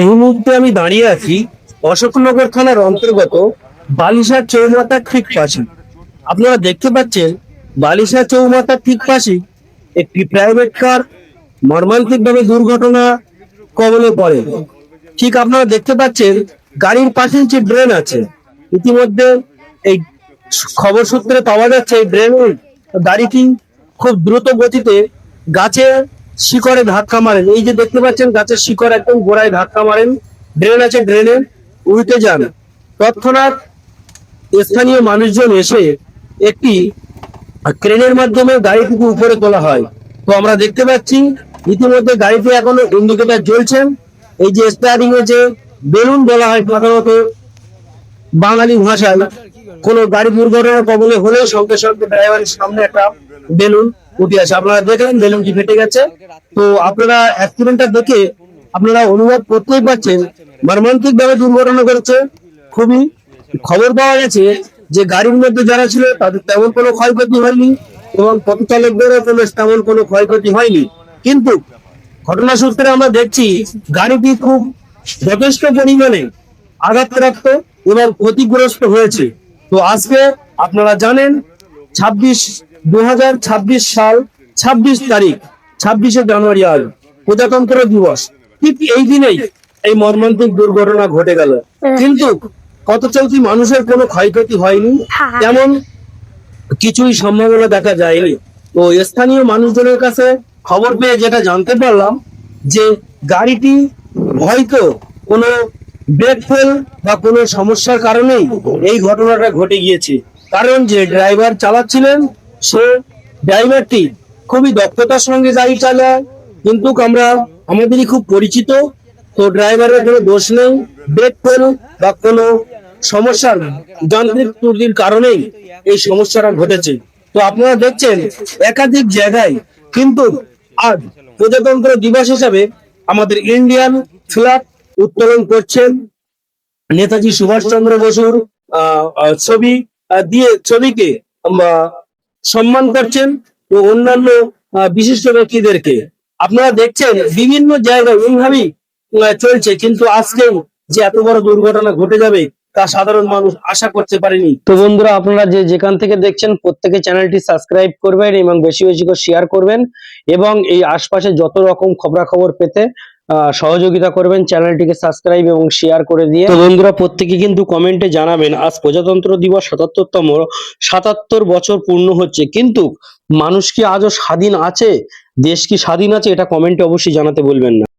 এই মুহূর্তে আমি দাঁড়িয়ে আছি অশোকনগর থানার অন্তর্গত বালিশা চৌমাথার ঠিক পাশে। আপনারা দেখতে পাচ্ছেন বালিশা চৌমাথার ঠিক পাশে একটি প্রাইভেট কার মর্মান্তিকভাবে দুর্ঘটনা কবলে পড়ে। ঠিক আপনারা দেখতে পাচ্ছেন গাড়ির পাশে যে ড্রেন আছে, ইতিমধ্যে এই খবর সূত্রে পাওয়া যাচ্ছে এই ড্রেন গাড়িটি খুব দ্রুত গতিতে গাছের শিকড়ে ধাক্কা মারেন। এই যে দেখতে পাচ্ছেন, গাছের শিকড় একদম গোড়ায় ধাক্কা মারেন। ড্রেন আছে, ড্রেনে উল্টে যান। তৎক্ষণাৎ স্থানীয় মানুষজন এসে একটি ক্রেনের মাধ্যমে গাড়িটিকে উপরে তোলা হয়। তো আমরা দেখতে পাচ্ছি, ইতিমধ্যে গাড়িতে এখনও ইন্ডিকেটর জ্বলছে। এই যে স্টারিং এ যে বেলুন বলা হয় সাধারণত বাঙালি ভাষায়, কোন গাড়ি দুর্ঘটনা কবলে হলে সঙ্গে সঙ্গে ড্রাইভারের সামনে একটা বেলুন উঠে আসে। আপনারা দেখলেন বেলুনটি ফেটে গেছে। তো আপনারা অ্যাক্সিডেন্টটা দেখে আপনারা অনুভব করতেই পারছেন মর্মান্তিক ভাবে দুর্ঘটনা করেছে খুবই খবর পাওয়া গেছে যে গাড়ির মধ্যে যারা ছিল তাদের তেমন কোনো ক্ষয়ক্ষতি হয়নি এবং পথ চালকদেরও কোনো তেমন কোনো ক্ষয়ক্ষতি হয়নি। কিন্তু ঘটনা সূত্রে আমরা দেখছি গাড়িটি খুব যথেষ্ট পরিমাণে আঘাতপ্রাপ্ত এবং ক্ষতিগ্রস্ত হয়েছে। তো আজকে আপনারা জানেন, ছাব্বিশ দু হাজার ছাব্বিশ সাল ছাব্বিশ তারিখ ছাব্বিশে জানুয়ারি আজ প্রজাতন্ত্র দিবস। ঠিক এই দিনেই এই মর্মান্তিক দুর্ঘটনা ঘটে গেল। কিন্তু কত চলতি মানুষের কোনো ক্ষয়ক্ষতি হয়নি। তেমন কিছুই সম্ভাবনা দেখা যায়নি। তো স্থানীয় মানুষজনের কাছে খবর পেয়ে যেটা জানতে পারলাম যে গাড়িটি হয়তো কোনো ব্রেক ফেল বা কোনো সমস্যার কারণেই এই ঘটনাটা ঘটে গিয়েছে। কারণ যে ড্রাইভার চালাচ্ছিলেন সে ড্রাইভারটি খুবই দক্ষতার সঙ্গে গাড়ি চালায় কিন্তু আমরা আমাদেরই খুব পরিচিত তো ড্রাইভারের কোনো দোষ নেই ব্রেক ফেল বা কোনো সমস্যার যান্ত্রিক ত্রুটির কারণেই এই সমস্যাটা ঘটেছে। তো আপনারা দেখছেন একাধিক জায়গায় কিন্তু আজ প্রজাতন্ত্র দিবস হিসাবে আমাদের ইন্ডিয়ান ফ্ল্যাগ উত্তোলন করছেন নেতাজি সুভাষচন্দ্র বসুর আহ, আহ, ছবি দিয়ে ছবিকে সম্মান করছেন ও অন্যান্য বিশিষ্ট ব্যক্তিদেরকে। আপনারা দেখছেন বিভিন্ন জায়গায় এইভাবেই চলছে। কিন্তু আজকেও যে এত বড় দুর্ঘটনা ঘটে যাবে, তা সাধারণ মানুষ আশা করতে পারেনি। তো বন্ধুরা, আপনারা যে যেখান থেকে দেখছেন, প্রত্যেকে চ্যানেলটি সাবস্ক্রাইব করবেন এবং বেশি বেশি করে শেয়ার করবেন এবং এই আশপাশে যত রকম খবরাখবর পেতে সহযোগিতা করবেন, চ্যানেলটিকে সাবস্ক্রাইব এবং শেয়ার করে দিয়ে। তো বন্ধুরা, প্রত্যেকে কিন্তু কমেন্টে জানাবেন, আজ প্রজাতন্ত্র দিবস সাতাত্তরতম, সাতাত্তর বছর পূর্ণ হচ্ছে, কিন্তু মানুষ কি আজও স্বাধীন আছে? দেশ কি স্বাধীন আছে? এটা কমেন্টে অবশ্যই জানাতে বলবেন না।